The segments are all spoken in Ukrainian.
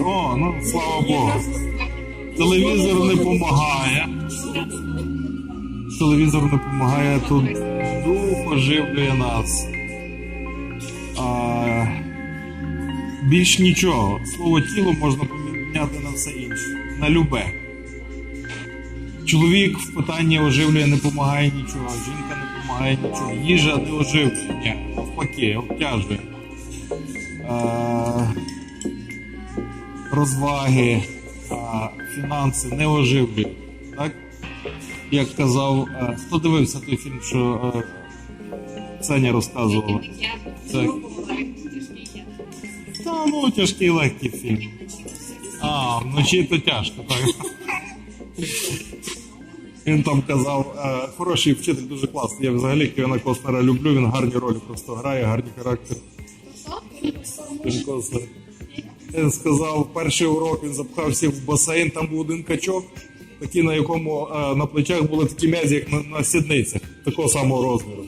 О, ну слава Богу. Телевізор не допомагає. Телевізор допомагає, тут дух оживлює нас. А, більш нічого. Слово тіло можна поміняти на все інше. На любе. Чоловік в питанні оживлює не допомагає нічого, жінка не допомагає нічого. Їжа не оживлює, навпаки, обтяжує. А, розваги, а, фінанси не оживлюють. Так? Як казав, е, хто дивився той фільм, що е, Сеня розказувала? Так. Та ну тяжкий легкий фільм. А, вночі то тяжко, так. Він там казав, е, хороший вчитель дуже класний. Я взагалі Кевіна Костнера люблю, він гарні ролі просто грає, гарні характери. Кевін Костнер. Він сказав, перший урок він запхав всіх в басейн, там був один качок, такий, на якому е, на плечах були такі м'язі, як на, на сідницях, такого самого розміру.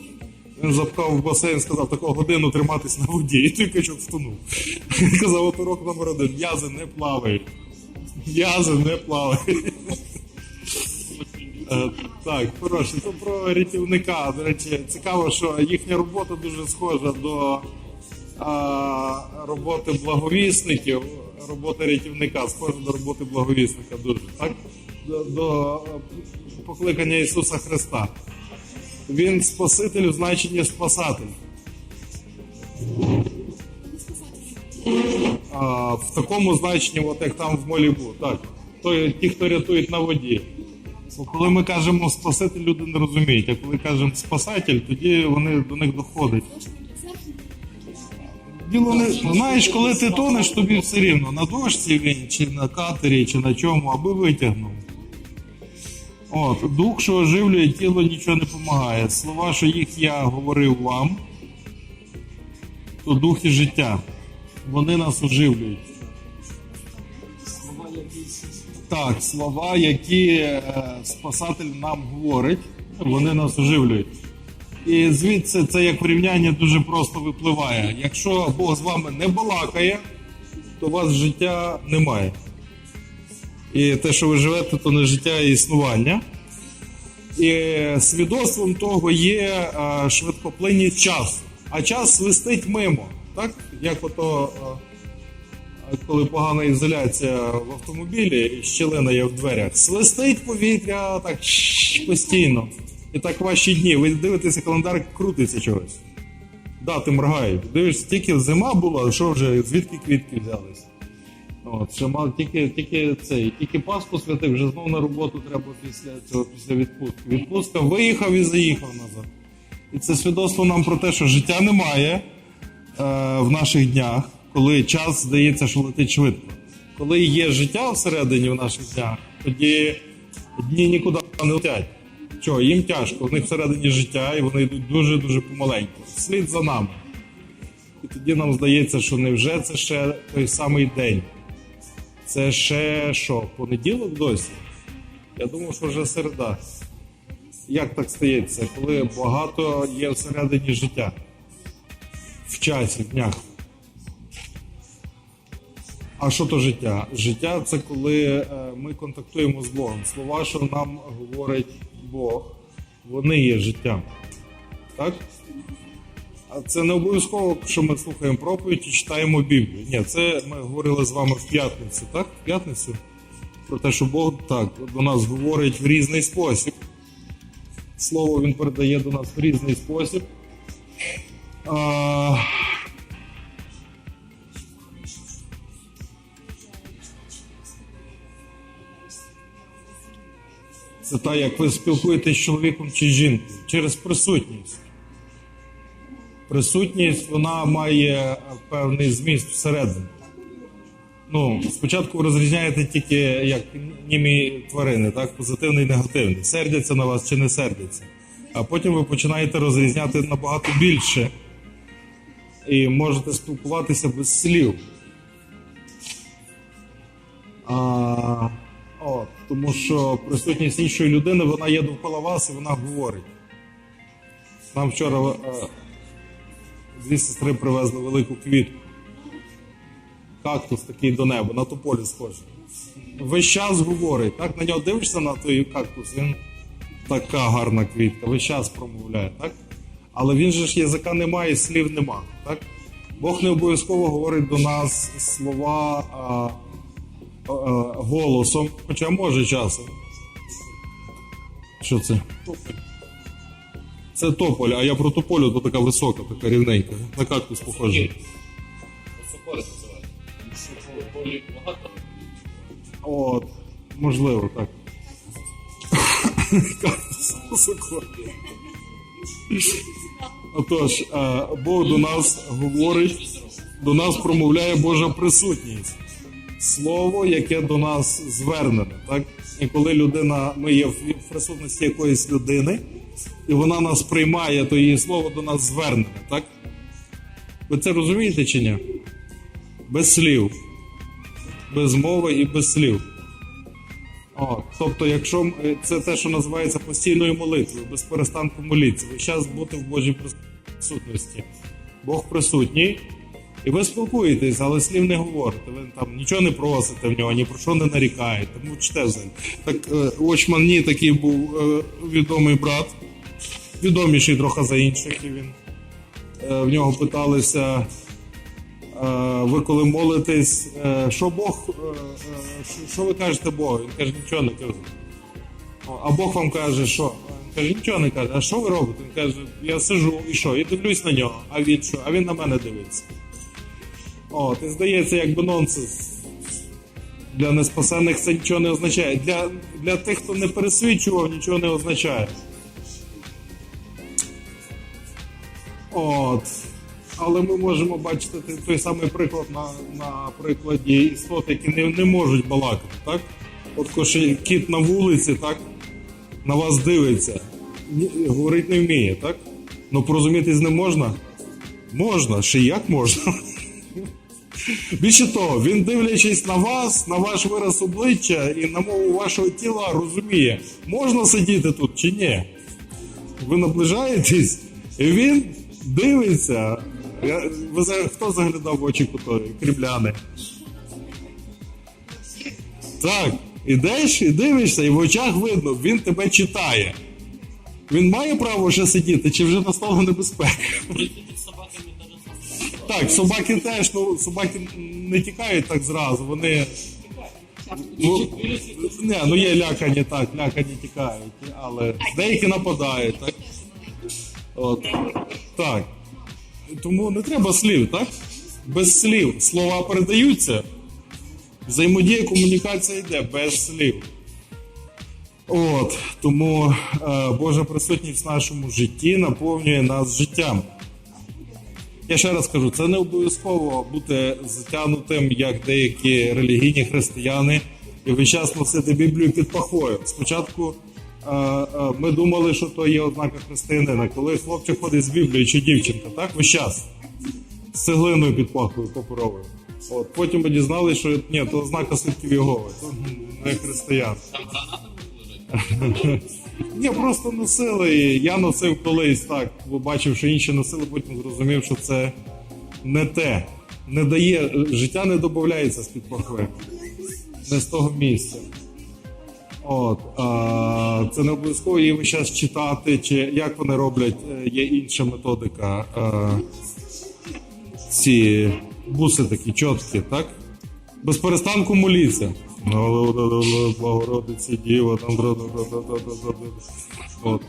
Він запхав в басейн, сказав, таку годину триматись на воді, і той качок втонув. Він казав, от урок номер один, м'язи не плавають. М'язи не плавають. Е, Так, хороше. То про рятівника. До речі, цікаво, що їхня робота дуже схожа до роботи благовісників. Робота рятівника схожа до роботи благовісника дуже, так? До, до покликання Ісуса Христа. Він Спаситель у значенні спасатель. А, в такому значенні, от як там в Молібу, так. То, ті, хто рятують на воді. Бо коли ми кажемо спаситель, люди не розуміють, а коли кажемо спасатель, тоді вони до них доходять. Діло не знаєш, коли ти тонеш, тобі все рівно на дошці він, чи на катері, чи на чому, аби витягнув. От, дух, що оживлює тіло, нічого не допомагає. Слова, що їх я говорив вам, то дух і життя. Вони нас оживлюють. Так, слова, які е, Спасатель нам говорить, вони нас оживлюють. І звідси це як порівняння дуже просто випливає. Якщо Бог з вами не балакає, то у вас життя немає. І те, що ви живете, то не життя, а існування. І свідоцтвом того є швидкоплинність часу. А час свистить мимо. Так? Як ото, коли погана ізоляція в автомобілі і щілина є в дверях, свистить повітря так постійно. І так ваші дні. Ви дивитеся, календар крутиться чогось. Дати моргають. Дивишся, тільки зима була, що вже, звідки квітки взялись? От, ще мав тільки, тільки цей, тільки паспорт святив, вже знову на роботу треба після цього, після відпустки. Відпустка виїхав і заїхав назад. І це свідоцтво нам про те, що життя немає е, в наших днях, коли час здається, що летить швидко. Коли є життя всередині в наших днях, тоді дні нікуди не летять. Чого, їм тяжко, в них всередині життя, і вони йдуть дуже-дуже помаленьку. Слід за нами. І тоді нам здається, що невже це ще той самий день. Це ще що, понеділок досі? Я думав, що вже середа. Як так стається, коли багато є всередині життя? В часі, в днях. А що то життя? Життя це коли е, ми контактуємо з Богом. Слова, що нам говорить Бог, вони є життям. Так? А це не обов'язково, що ми слухаємо проповідь і читаємо Біблію. Ні, це ми говорили з вами в п'ятницю, так? В п'ятницю? Про те, що Бог так до нас говорить в різний спосіб. Слово Він передає до нас в різний спосіб. А... Це так, як ви спілкуєтесь з чоловіком чи жінкою через присутність. Присутність вона має певний зміст всередині. Ну, спочатку розрізняєте тільки як німі тварини, так, позитивний і негативний. Сердяться на вас чи не сердяться. А потім ви починаєте розрізняти набагато більше і можете спілкуватися без слів. А, от. тому що присутність іншої людини вона є довкола вас і вона говорить. Нам вчора е, дві сестри привезли велику квітку. Кактус такий до неба, на тополі схожий. Весь час говорить, так? На нього дивишся на той кактус, він така гарна квітка, весь час промовляє, так? Але він же ж язика немає, слів нема, так? Бог не обов'язково говорить до нас слова а, голосом, хоча може часом. Що це? Це тополь, а я про тополю, то така висока, така рівненька. На кактус багато. От, можливо, так. Отож, е, Бог до нас говорить, до нас промовляє Божа присутність. Слово, яке до нас звернене. Так? І коли людина, ми є в присутності якоїсь людини, і вона нас приймає, то її слово до нас звернене. Так? Ви це розумієте чи ні? Без слів. Без мови і без слів. О, тобто, якщо е, це те, що називається постійною молитвою, без перестанку молитися, час бути в Божій присутності. Бог присутній, і ви спілкуєтесь, але слів не говорите. Ви там нічого не просите в нього, ні про що не нарікаєте. Мовчте взагалі. Так е, Watchman Nee такий був е, відомий брат, відоміший трохи за інших, і він е, в нього питалися. Ви коли молитесь, що Бог, що ви кажете Богу? Він каже, нічого не кажу. А Бог вам каже, що? Він каже, нічого не каже. А що ви робите? Він каже, я сижу і що? І дивлюсь на нього. А він що? А він на мене дивиться. О, ти здається, якби нонсенс. Для неспасених це нічого не означає. Для, для тих, хто не пересвідчував, нічого не означає. От. Але ми можемо бачити той- самий приклад на, на прикладі істот, які не, не можуть балакати. Так? От коли кіт на вулиці, так, на вас дивиться, говорить не вміє, так? Ну порозумітись не можна? Можна, ще як можна. Більше того, він дивлячись на вас, на ваш вираз обличчя і на мову вашого тіла, розуміє, можна сидіти тут чи ні. Ви наближаєтесь, і він дивиться. Ви, хто заглядав в очі кутові? Крібляни. Так, ідеш і дивишся, і в очах видно, він тебе читає. Він має право ще сидіти, чи вже настала небезпека? Так, собаки теж, ну собаки не тікають так зразу, вони. Ну, не, ну є лякані, так, лякані тікають, але деякі нападають, так? От. Так. Тому не треба слів, так? Без слів. Слова передаються. Взаємодія, комунікація йде без слів. От, тому е, Божа присутність в нашому житті наповнює нас життям. Я ще раз кажу, це не обов'язково бути затягнутим, як деякі релігійні християни, і весь час носити Біблію під пахвою. Спочатку е, е, ми думали, що то є ознака християнина. Коли хлопчик ходить з Біблією чи дівчинка, так весь час з цеглиною під пахвою паперовою. От потім ми дізналися, що ні, то ознака свідків Єгови, то не християн. Ні, просто носили. Я носив колись так. Побачив, що інші носили, потім зрозумів, що це не те. Не дає, життя не додається з-під пахви. Не з того місця. От, а, це не обов'язково весь час читати, чи як вони роблять, е, є інша методика. А, ці буси такі чіткі, так? Без перестанку моліться. Благородиці Діва, там От,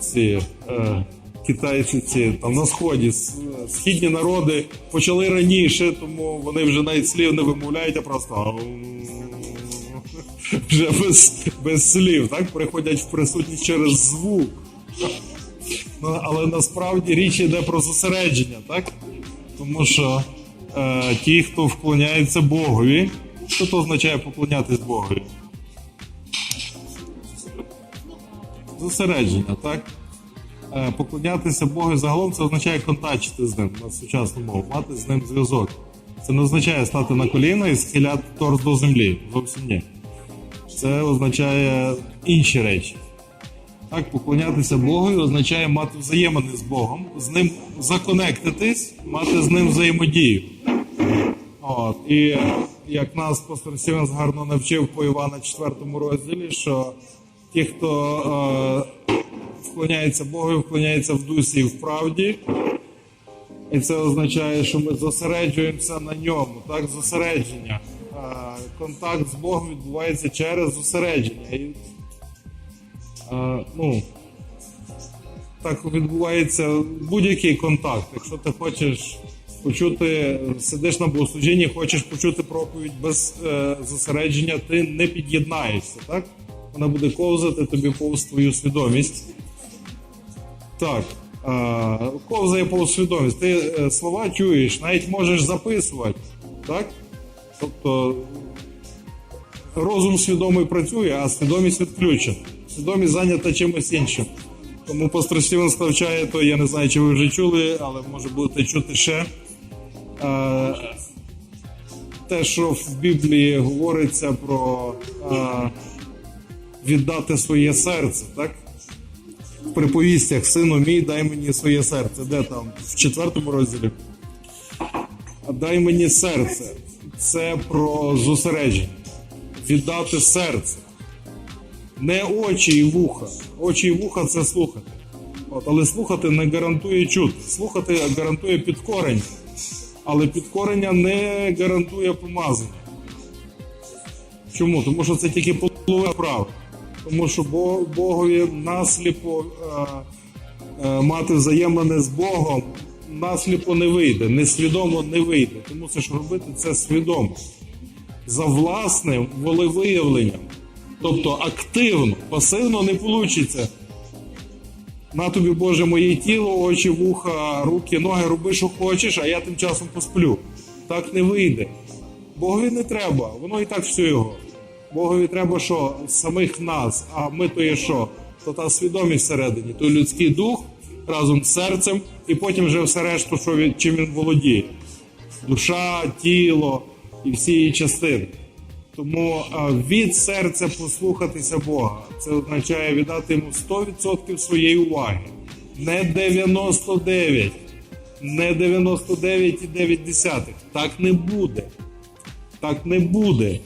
ці е, китайці ці там на сході східні народи почали раніше, тому вони вже навіть слів не вимовляють, а просто вже без, без слів, так приходять в присутність через звук. Ну, але насправді річ йде про зосередження, так? Тому що е, ті, хто вклоняється Богові, що то означає поклонятись Богові? Зосередження, так? Е, поклонятися Богу загалом це означає контактити з ним на сучасну мову, мати з ним зв'язок. Це не означає стати на коліна і схиляти торс до землі. Зовсім ні. це означає інші речі. Так, поклонятися Богу означає мати взаємини з Богом, з ним законектитись, мати з ним взаємодію. От, і як нас пастор Сівенс гарно навчив по Івана 4 розділі, що ті, хто е, вклоняється Богу, вклоняється в дусі і в правді, і це означає, що ми зосереджуємося на ньому, так, зосередження. Е, контакт з Богом відбувається через зосередження. І, е, ну, так відбувається будь-який контакт. Якщо ти хочеш почути, сидиш на богослужінні, хочеш почути проповідь без е, зосередження, ти не під'єднаєшся, так? Вона буде ковзати тобі повз твою свідомість. Так. Е, ковзає повз свідомість. Ти е, слова чуєш, навіть можеш записувати. Так? Тобто розум свідомий працює, а свідомість відключена. Свідомість зайнята чимось іншим. Тому пастор Стівенс навчає, то я не знаю, чи ви вже чули, але може будете чути ще. Те, що в Біблії говориться про віддати своє серце, так? В приповістях сину мій, дай мені своє серце. Де там? В четвертому розділі. Дай мені серце. Це про зосередження. Віддати серце. Не очі і вуха. Очі і вуха це слухати. От, але слухати не гарантує чути. Слухати гарантує підкорення. Але підкорення не гарантує помазання. Чому? Тому що це тільки половина права. Тому що Бо- Богові насліпо е, е, мати взаємини з Богом насліпо не вийде, несвідомо не вийде. Це ж робити це свідомо. За власним волевиявленням. Тобто активно, пасивно не вийде. На тобі, Боже, моє тіло, очі, вуха, руки, ноги, роби, що хочеш, а я тим часом посплю. Так не вийде. Богові не треба, воно і так все його. Богові треба що? Самих нас. А ми то є що? То та свідомість всередині, то людський дух разом з серцем, і потім вже все решту, що він, чим він володіє. Душа, тіло і всі її частини. Тому від серця послухатися Бога. Це означає віддати йому 100% своєї уваги. Не 99, не 99,9. Так не буде. Так не буде. Е,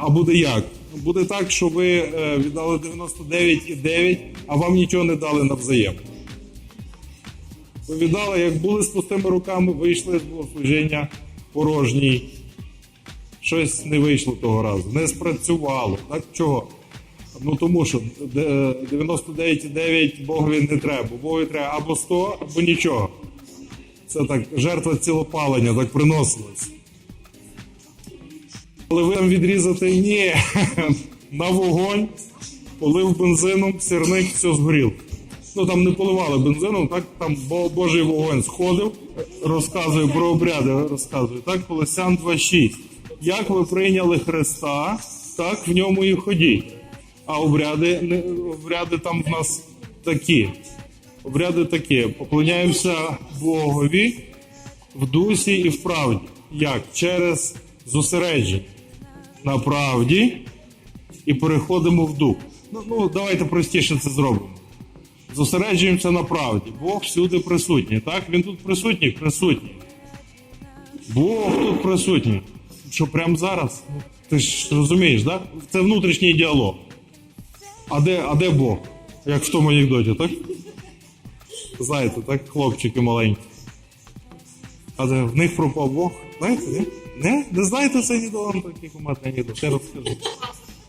А буде як? Буде так, що ви е, віддали 99,9, а вам нічого не дали навзаєм. Ви віддали, як були з пустими руками, вийшли з богослужіння порожній. Щось не вийшло того разу, не спрацювало. Так чого? Ну тому що 99,9 Богові не треба. Богові треба або 100, або нічого. Це так, жертва цілопалення так приносилась. Але ви там відрізати ні. На вогонь, полив бензином, сірник, все згоріло. Ну там не поливали бензином, так там Божий вогонь сходив, розказує про обряди, розказує. Так, Колосян 2.6. Як ви прийняли Христа, так в ньому і ходіть. А обряди, обряди там в нас такі. Обряди такі. Поклоняємося Богові в дусі і в правді. Як? Через зосередження на правді і переходимо в дух. Ну, ну давайте простіше це зробимо. Зосереджуємося на правді. Бог всюди присутній. Так? Він тут присутній? Присутній. Бог тут присутній. Що прямо зараз? Ну, Ти ж розумієш, так? Це внутрішній діалог. А де, а де Бог? Як в тому анекдоті, так? Знаєте, так, хлопчики маленькі. А де в них пропав Бог? Знаєте, ні? Не? Не знаєте цей анекдот? Такий куматний анекдот. Ще розкажу.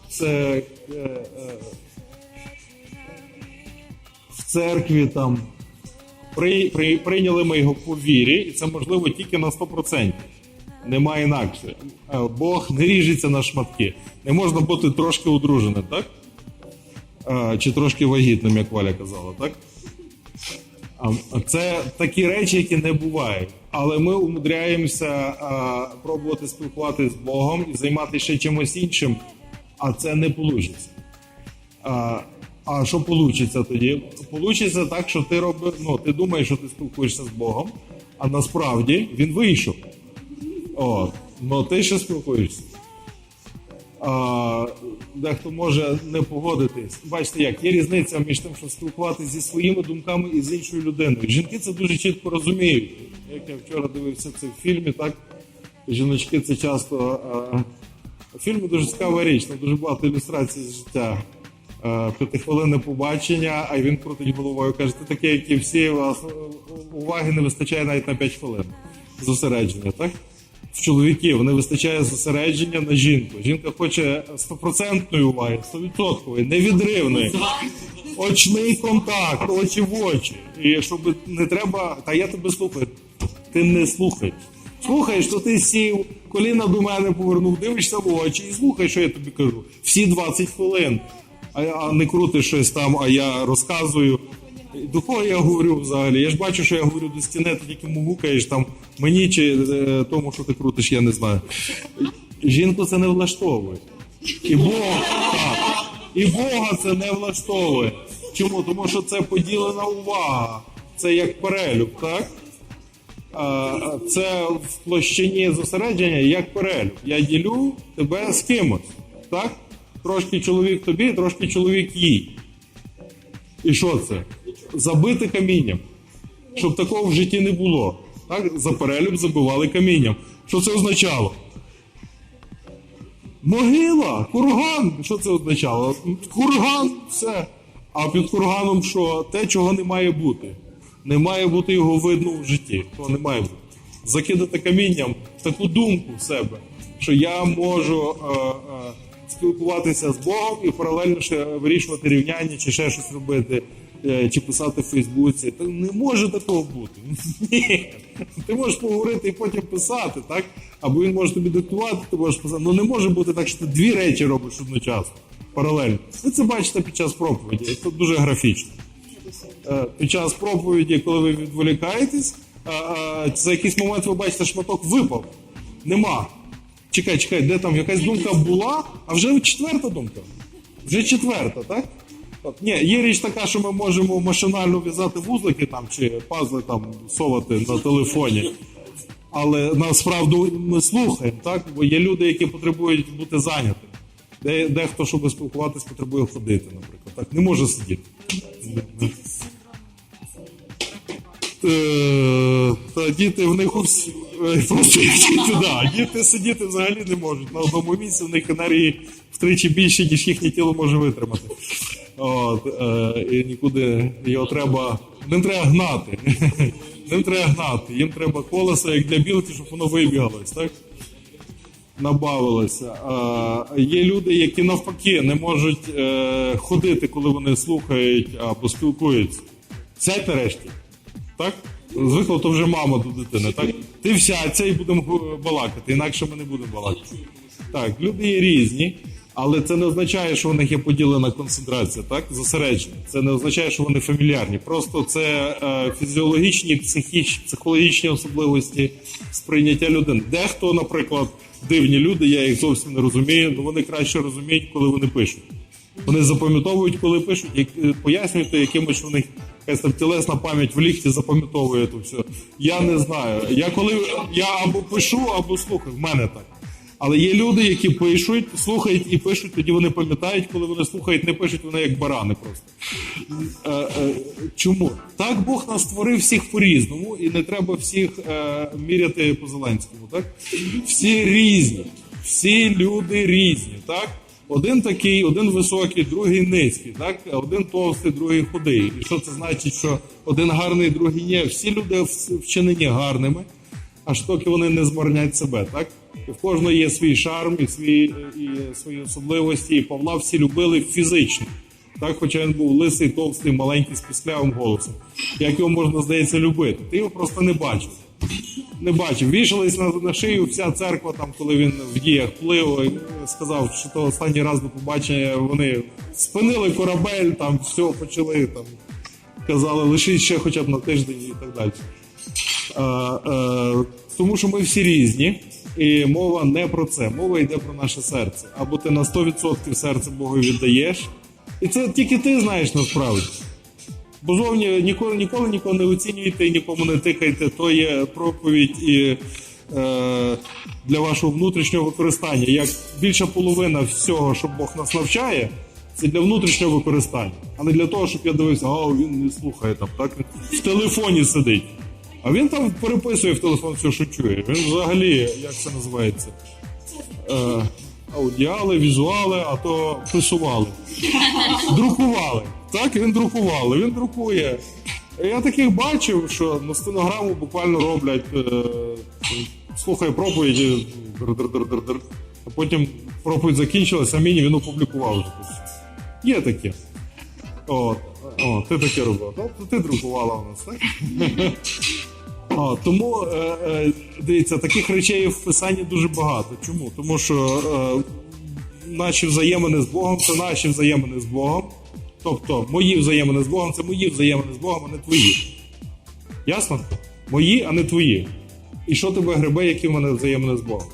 Це е, е, в церкві там при, при, прийняли ми його по вірі, і це можливо тільки на 100%. Немає інакше. Бог не ріжеться на шматки. Не можна бути трошки одруженим, так? Чи трошки вагітним, як Валя казала, так? Це такі речі, які не бувають. Але ми умудряємося пробувати спілкуватися з Богом і займатися ще чимось іншим, а це не вийде. А, а що вийде тоді? Получиться так, що ти робиш, ну, ти думаєш, що ти спілкуєшся з Богом, а насправді він вийшов. От. Ну ти ще спілкуєшся. А, дехто може не погодитись. Бачите, як є різниця між тим, щоб спілкуватися зі своїми думками і з іншою людиною. Жінки це дуже чітко розуміють. Як я вчора дивився це в фільмі, так жіночки це часто. в фільмі дуже цікава річ, там дуже багато ілюстрацій з життя. П'ятихвилинне побачення, а він крутить головою. Каже, ти такий, як і всі, у вас уваги не вистачає навіть на 5 хвилин зосередження, так? В чоловіків не вистачає зосередження на жінку. Жінка хоче стопроцентної уваги, стовідсоткової, невідривної. Очний контакт, очі в очі. І щоб не треба, та я тебе слухаю. Ти не слухай. Слухаєш, то ти сів, коліна до мене повернув, дивишся в очі і слухай, що я тобі кажу. Всі 20 хвилин. А, не крути щось там, а я розказую. До кого я говорю взагалі? Я ж бачу, що я говорю до стіни, ти тільки мугукаєш там мені чи е, тому, що ти крутиш, я не знаю. Жінку це не влаштовує. І Бога. І Бога це не влаштовує. Чому? Тому що це поділена увага. Це як перелюб, так? А, Це в площині зосередження як перелюб. Я ділю тебе з кимось. Так? Трошки чоловік тобі, трошки чоловік їй. І що це? Забити камінням. Щоб такого в житті не було. Так? За перелюб забивали камінням. Що це означало? Могила, курган. Що це означало? Курган, все. А під курганом що? Те, чого не має бути. Не має бути його видно в житті. Того не має бути. Закидати камінням таку думку в себе, що я можу е, е, спілкуватися з Богом і паралельно ще вирішувати рівняння чи ще щось робити, чи писати в Фейсбуці. Та не може такого бути. Ні. Ти можеш поговорити і потім писати, так? Або він може тобі диктувати, ти можеш писати. Ну не може бути так, що ти дві речі робиш одночасно, паралельно. Ви це бачите під час проповіді. Це дуже графічно. Е, Під час проповіді, коли ви відволікаєтесь, е, е, за якийсь момент ви бачите, шматок випав. Нема. Чекай, чекай, де там якась думка була, а вже четверта думка. Вже четверта, так? От, ні, є річ така, що ми можемо машинально в'язати вузлики там чи пазли там совати на телефоні. Але насправді ми слухаємо, так? Бо є люди, які потребують бути зайнятими. Де, дехто, щоб спілкуватись, потребує ходити, наприклад. Так, не може сидіти. Е, Та діти в них е. Діти сидіти взагалі не можуть. На одному місці в них енергії втричі більше, ніж їхнє тіло може витримати. От, е, і нікуди його треба. Ним треба гнати. Ним треба гнати. Їм треба колесо, як для білки, щоб воно вибігалось, так? Набавилося. Є люди, які навпаки не можуть е, ходити, коли вони слухають або спілкуються. Сядьте решті. Так? Звикла, то вже мама до дитини. Так? Ти всядься і будемо балакати, інакше ми не будемо балакати. Так, люди є різні, але це не означає, що в них є поділена концентрація, так? Зосередження. Це не означає, що вони фамільярні. Просто це е, фізіологічні, психіч, психологічні особливості сприйняття людини. Дехто, наприклад, дивні люди, я їх зовсім не розумію, але вони краще розуміють, коли вони пишуть. Вони запам'ятовують, коли пишуть, як, е, пояснюєте, якимось в них якась там тілесна пам'ять в ліфті запам'ятовує то все. Я не знаю. Я коли я або пишу, або слухаю. В мене так. Але є люди, які пишуть, слухають і пишуть, тоді вони пам'ятають, коли вони слухають, не пишуть, вони як барани просто. Е, е, чому? Так Бог нас створив всіх по-різному, і не треба всіх е, міряти по Зеленському. Так? Всі різні, всі люди різні. Так? Один такий, один високий, другий низький, так? один товстий, другий худий. І що це значить, що один гарний, другий ні? Всі люди вчинені гарними, аж доки вони не змарнять себе, так? І в кожного є свій шарм і свої, і свої особливості. І Павла всі любили фізично. Так, хоча він був лисий, товстий, маленький з пісклявим голосом. Як його можна, здається, любити? Ти його просто не бачив. Не бачив. Вішались на, на шию вся церква, там, коли він в діях плив, сказав, що то останній раз до побачення вони спинили корабель, там все почали там. Казали, лишіть ще хоча б на тиждень і так далі. Е, е, тому що ми всі різні, і мова не про це. Мова йде про наше серце. Або ти на 100% серце Богу віддаєш, і це тільки ти знаєш насправді. Бо зовні ніколи, ніколи нікого не оцінюйте і нікому не тикайте. То є проповідь і е, для вашого внутрішнього використання. Як більша половина всього, що Бог нас навчає, це для внутрішнього використання, а не для того, щоб я дивився, а він не слухає там, так в телефоні сидить. А він там переписує в телефон все, що чує. Він взагалі, як це називається? Е, аудіали, візуали, а то писували. Друкували. Так, він друкували, він друкує. Я таких бачив, що на стенограму буквально роблять, е, слухає проповіді, а потім проповідь закінчилась, амінь, він опублікував. Є таке. О, о, ти таке робив. Тобто ти друкувала у нас, так? О, тому е, е, дивіться, таких речей в писанні дуже багато. Чому? Тому що е, наші взаємини з Богом це наші взаємини з Богом. Тобто мої взаємини з Богом це мої взаємини з Богом, а не твої. Ясно? Мої, а не твої. І що тебе гребе, які в мене взаємини з Богом?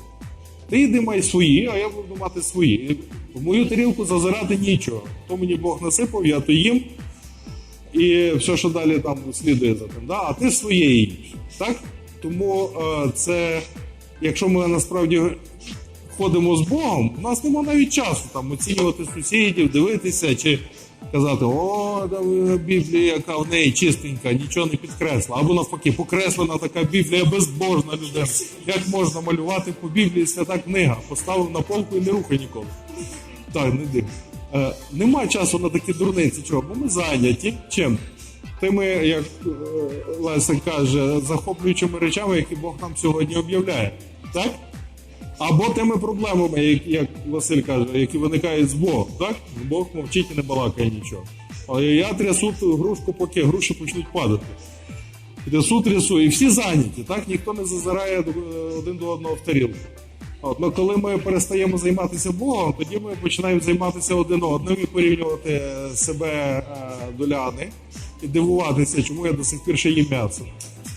Ти йди май свої, а я буду мати свої. В мою тарілку зазирати нічого. То мені Бог насипав, я то їм. І все, що далі там слідує за тим. Да? А ти своє їш. Так? Тому е, це, якщо ми насправді ходимо з Богом, у нас немає навіть часу там оцінювати сусідів, дивитися чи казати, о, да, Біблія, яка в неї чистенька, нічого не підкресла. Або навпаки, покреслена така Біблія безбожна людина. Як можна малювати по Біблії свята книга? Поставив на полку і не рухай ніколи. Так, не див. Е, нема часу на такі дурниці. Чого? Бо ми зайняті. Чим? Тими, як е, Леся каже, захоплюючими речами, які Бог нам сьогодні об'являє. Так? Або тими проблемами, як, як Василь каже, які виникають з Богом. Так? Бог мовчить і не балакає нічого. Але я трясу грушку, поки груші почнуть падати. Трясу, трясу, і всі зайняті, так? Ніхто не зазирає один до одного в тарілку. От, ну, коли ми перестаємо займатися Богом, тоді ми починаємо займатися один одним і порівнювати е, себе е, до ляни і дивуватися, чому я до сих пір ще їм м'ясо.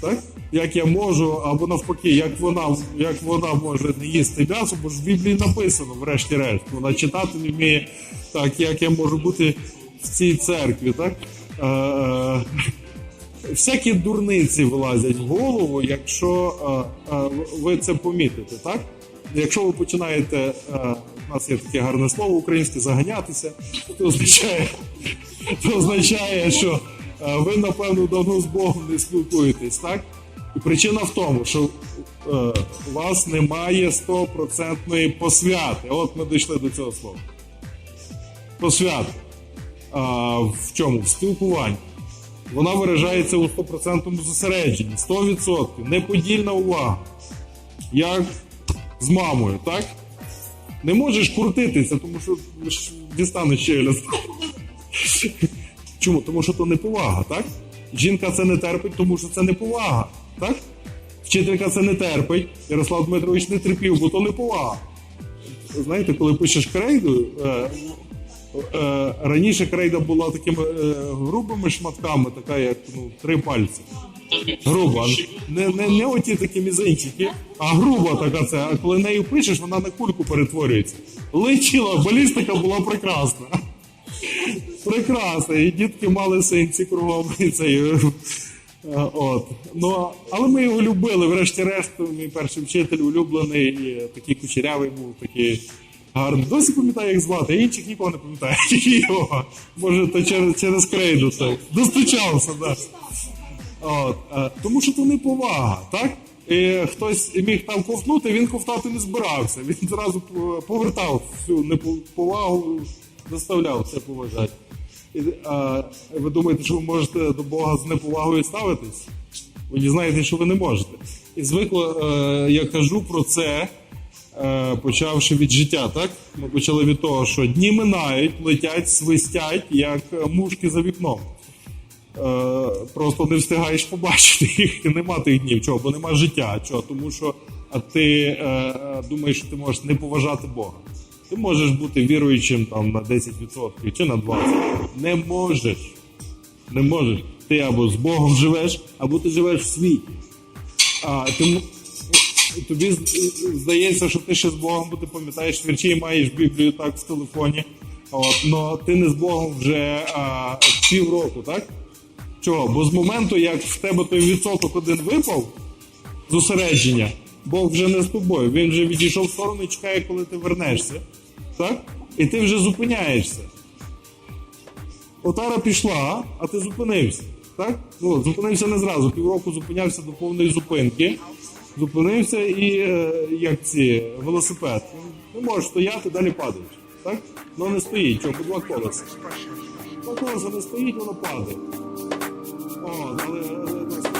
Так? Як я можу, або навпаки, як вона, як вона може не їсти м'ясо, бо ж в Біблії написано, врешті-решт. Вона читати не вміє, так, як я можу бути в цій церкві. Так? Е, всякі дурниці вилазять в голову, якщо ви це помітите, так? Якщо ви починаєте, е, у нас є таке гарне слово українське, заганятися, то означає, то означає, що е, ви, напевно, давно з Богом не спілкуєтесь, так? І причина в тому, що е, у вас немає стопроцентної посвяти. От ми дійшли до цього слова. Посвята. В чому? В спілкуванні. Вона виражається у 100% зосередженні, 100%. Неподільна увага. Як з мамою, так? Не можеш крутитися, тому що дістанеш челюсть. Чому? Тому що то неповага, так? Жінка це не терпить, тому що це неповага, так? Вчителька це не терпить. Ярослав Дмитрович не терпів, бо то неповага. Знаєте, коли пишеш крейду, е, е, раніше крейда була такими е, грубими шматками, така як ну, три пальці. Груба. Не, не, не оті такі мізинчики, а груба така це. А коли нею пишеш, вона на кульку перетворюється. Летіла, балістика була прекрасна. Прекрасна. І дітки мали синці кругом. І цей, е, от. Ну, але ми його любили, врешті-решт, мій перший вчитель улюблений, такий кучерявий був, такий гарний. Досі пам'ятаю, як звати, а інших нікого не пам'ятаю. Його. Може, то через, через крейду так. Достучався, так. Да. Е, тому що то неповага, так? І хтось міг там ковтнути, він ковтати не збирався. Він зразу повертав всю неповагу, заставляв це поважати. І, е, ви думаєте, що ви можете до Бога з неповагою ставитись? Ви дізнаєте, що ви не можете. І звикло, е, я кажу про це, е, почавши від життя, так? Ми почали від того, що дні минають, летять, свистять, як е, мушки за вікном. Е, просто не встигаєш побачити їх. Нема тих днів. Чого? Бо нема життя. Чого? Тому що ти е, думаєш, що ти можеш не поважати Бога. Ти можеш бути віруючим там на 10% чи на 20%. Не можеш. Не можеш. Ти або з Богом живеш, або ти живеш в світі. А, тому тобі здається, що ти ще з Богом, бо ти пам'ятаєш вірчі і маєш Біблію так в телефоні. От, но ти не з Богом вже півроку, так? Чого? Бо з моменту, як в тебе той відсоток один випав зосередження, Бог вже не з тобою. Він вже відійшов в сторону і чекає, коли ти вернешся. Так? І ти вже зупиняєшся. Отара пішла, а ти зупинився. Так? Ну, зупинився не зразу. Півроку зупинявся до повної зупинки. Зупинився і е, як ці велосипед. Не можеш стояти, далі падаєш. Так? Ну не стоїть, чого, по два колеса. Два колеса не стоїть, воно падає. Oh,